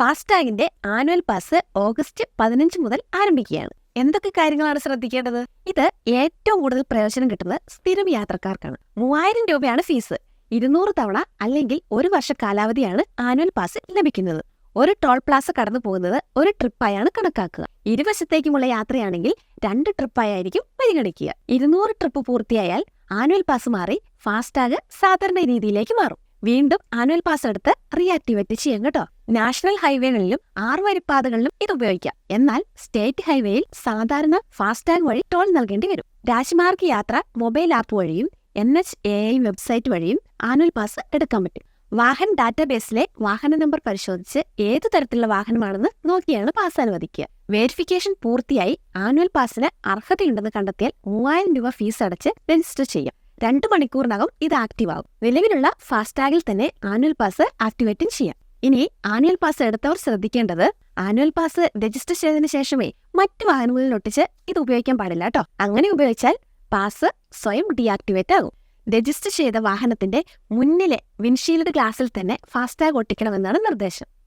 ഫാസ്ടാഗിന്റെ annual pass August പതിനഞ്ച് മുതൽ ആരംഭിക്കുകയാണ്. എന്തൊക്കെ കാര്യങ്ങളാണ് ശ്രദ്ധിക്കേണ്ടത്? ഇത് ഏറ്റവും കൂടുതൽ പ്രയോജനം കിട്ടുന്നത് സ്ഥിരം യാത്രക്കാർക്കാണ്. മൂവായിരം രൂപയാണ് ഫീസ്. ഇരുന്നൂറ് തവണ അല്ലെങ്കിൽ ഒരു വർഷ കാലാവധിയാണ് ആനുവൽ പാസ് ലഭിക്കുന്നത്. ഒരു ടോൾ പ്ലാസ കടന്നു പോകുന്നത് ഒരു ട്രിപ്പായാണ് കണക്കാക്കുക. ഇരുവശത്തേക്കുമുള്ള യാത്രയാണെങ്കിൽ രണ്ട് ട്രിപ്പായിരിക്കും പരിഗണിക്കുക. ഇരുന്നൂറ് ട്രിപ്പ് പൂർത്തിയായാൽ ആനുവൽ പാസ് മാറി ഫാസ്ടാഗ് സാധാരണ രീതിയിലേക്ക് മാറും. വീണ്ടും ആനുവൽ പാസ് എടുത്ത് റീആക്ടിവേറ്റ് ചെയ്യാം കേട്ടോ. നാഷണൽ ഹൈവേകളിലും ആറുവരിപ്പാതകളിലും ഇത് ഉപയോഗിക്കാം. എന്നാൽ സ്റ്റേറ്റ് ഹൈവേയിൽ സാധാരണ ഫാസ്ടാഗ് വഴി ടോൾ നൽകേണ്ടി വരും. രാജ്മാർഗ് യാത്ര മൊബൈൽ ആപ്പ് വഴിയും N H A I website വഴിയും ആനുവൽ പാസ് എടുക്കാൻ പറ്റും. വാഹൻ ഡാറ്റാബേസിലെ വാഹന നമ്പർ പരിശോധിച്ച് ഏതു തരത്തിലുള്ള വാഹനമാണെന്ന് നോക്കിയാണ് പാസ് അനുവദിക്കുക. വെരിഫിക്കേഷൻ പൂർത്തിയായി ആനുവൽ പാസിന് അർഹതയുണ്ടെന്ന് കണ്ടെത്തിയാൽ മൂവായിരം രൂപ ഫീസ് അടച്ച് രജിസ്റ്റർ ചെയ്യാം. രണ്ട് മണിക്കൂറിനകം ഇത് ആക്റ്റീവ് ആകും നിലവിലുള്ള ഫാസ്ടാഗിൽ തന്നെ ആനുവൽ പാസ് ആക്ടിവേറ്റും ചെയ്യാം. ഇനി ആനുവൽ പാസ് എടുത്തവർ ശ്രദ്ധിക്കേണ്ടത് ആനുവൽ പാസ് രജിസ്റ്റർ ചെയ്തതിനു ശേഷമേ മറ്റു വാഹനങ്ങളിൽ ഒട്ടിച്ച് ഇത് ഉപയോഗിക്കാൻ പാടില്ല കേട്ടോ. അങ്ങനെ ഉപയോഗിച്ചാൽ പാസ് സ്വയം ഡീആക്ടിവേറ്റ് ആകും. രജിസ്റ്റർ ചെയ്ത വാഹനത്തിന്റെ മുന്നിലെ വിൻഷീൽഡ് ഗ്ലാസിൽ തന്നെ ഫാസ്ടാഗ് ഒട്ടിക്കണമെന്നാണ് നിർദ്ദേശം.